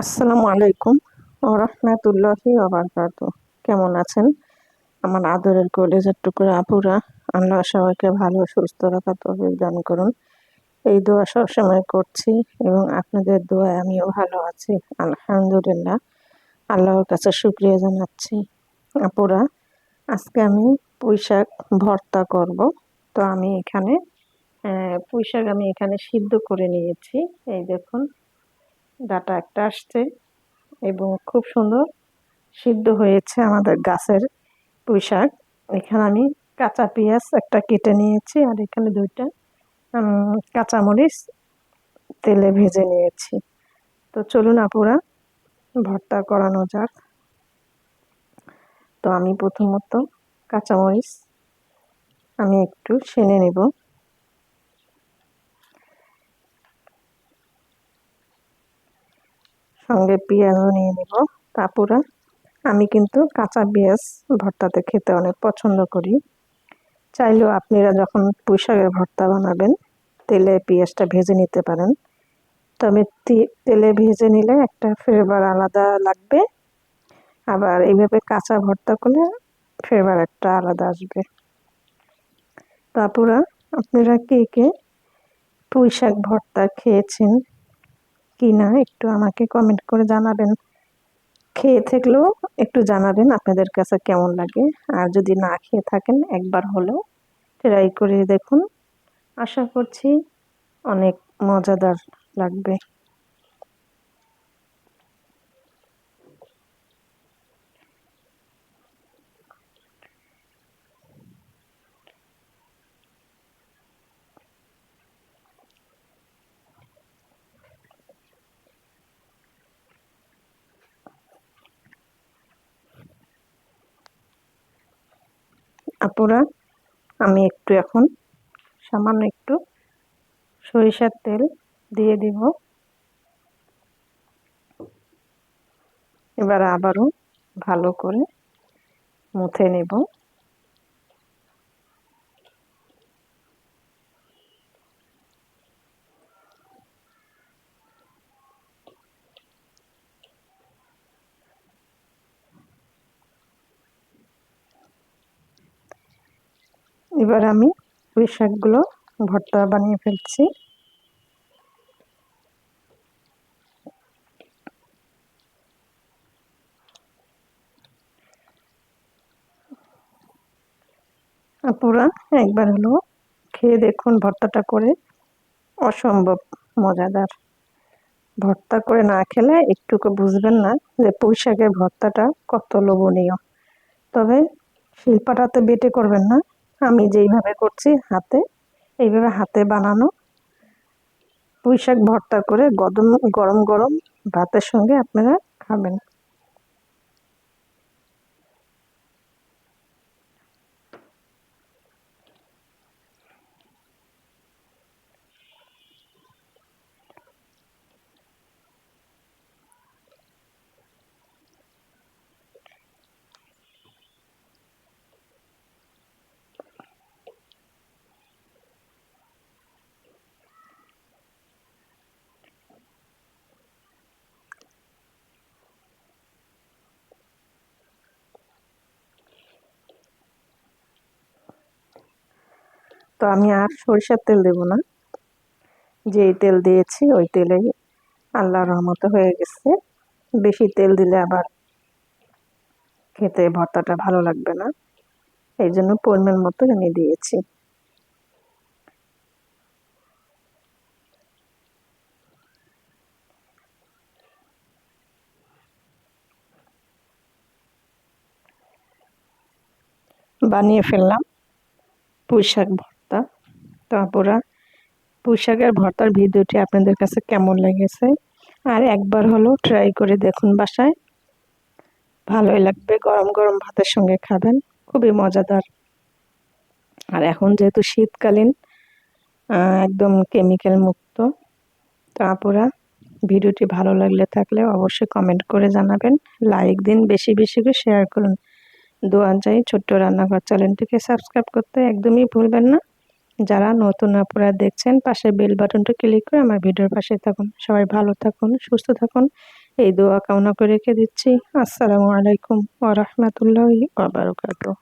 আসসালামু আলাইকুম ও রহমতুল্লাহি ওবারকাত কেমন আছেন? আমার আদরের কলেজের টুকরা আপুরা, আল্লাহ সবাইকে ভালো সুস্থ রাখা তবে দান করুন। এই দোয়া সবসময় করছি এবং আপনাদের দোয়ায় আমিও ভালো আছি, আলহামদুলিল্লাহ। আল্লাহর কাছে শুক্রিয়া জানাচ্ছি। আপুরা, আজকে আমি পুঁই শাক ভর্তা করব। তো আমি এখানে পুঁইশাক আমি এখানে সিদ্ধ করে নিয়েছি। এই দেখুন ডাটা একটা আসছে এবং খুব সুন্দর সিদ্ধ হয়েছে আমাদের গাছের পুঁই শাক। এখানে আমি কাঁচা পেঁয়াজ একটা কেটে নিয়েছি আর এখানে দুইটা কাঁচামরিচ তেলে ভেজে নিয়েছি। তো চলুন আপুরা, ভর্তা করানো যাক। তো আমি প্রথমত কাঁচামরিচ আমি একটু সেনে নেব। সঙ্গে পেঁয়াজও নিয়ে নিব। তারপরে আমি কিন্তু কাঁচা পেঁয়াজ ভর্তাতে খেতে অনেক পছন্দ করি। চাইলেও আপনারা যখন পুঁইশাকের ভর্তা বানাবেন, তেলে পেঁয়াজটা ভেজে নিতে পারেন। তবে তেলে ভেজে নিলে একটা ফ্লেভার আলাদা লাগবে। আবার এইভাবে কাঁচা ভর্তা করলে ফ্লেভার একটা আলাদা আসবে। তারপরে আপনারা কে কে পুঁই শাক ভর্তা খেয়েছেন? কি না একটু আমাকে কমেন্ট করে জানাবেন। খেয়ে থাকলেও একটু জানাবেন আপনাদের কাছে কেমন লাগে। আর যদি না খেয়ে থাকেন একবার হলেও ট্রাই করে দেখুন। আশা করছি অনেক মজাদার লাগবে। আপুরা, আমি একটু এখন সামান্য একটু সরিষার তেল দিয়ে দিব। এবার আবারও ভালো করে মুথে নেব। এবার আমি পুঁই শাকগুলো ভর্তা বানিয়ে ফেলছি। পুরা একবার হলো খেয়ে দেখুন ভর্তাটা করে। অসম্ভব মজাদার। ভর্তা করে না খেলে একটুকু বুঝবেন না যে পুঁই ভর্তাটা কত লোভনীয়। তবে শিল্পাটাতে বেটে করবেন না। আমি যেইভাবে করছি হাতে, এইভাবে হাতে বানানো। পুঁই শাক ভর্তা করে গরম গরম গরম ভাতের সঙ্গে আপনারা খাবেন। তো আমি আর সরিষার তেল দেব না। যেই তেল দিয়েছি, ওই তেলেই আল্লাহর রহমতে হয়ে গেছে। বেশি তেল দিলে আবার খেতে ভর্তাটা ভালো লাগবে না। এই জন্য পরিমাণ মতো আমি দিয়েছি। বানিয়ে ফেললাম পুঁই শাক ভর্তা। পুঁই শাকের ভর্তার ভিডিওটি আপনাদের কাছে কেমন লেগেছে? আর একবার হলো ট্রাই করে দেখুন বাসায়। ভালোই লাগবে গরম গরম ভাতের সঙ্গে খাবেন, খুবই মজাদার। আর এখন যেহেতু শীতকালীন একদম কেমিক্যাল মুক্ত, তারপরে ভিডিওটি ভালো লাগলে থাকলে অবশ্যই কমেন্ট করে জানাবেন। লাইক দিন বেশি বেশি করে শেয়ার করুন। দোয়া চাই ছোট্ট রান্নাঘর চ্যানেলটিকে সাবস্ক্রাইব করতে একদমই ভুলবেন না। যারা নতুন আপনারা দেখছেন পাশে বেল বাটনটা ক্লিক করে আমার ভিডিওর পাশে থাকুন। সবাই ভালো থাকুন, সুস্থ থাকুন। এই দোয়া কামনা করে রেখে দিচ্ছি। আসসালামু আলাইকুম ওয়া বারাকাতুহু।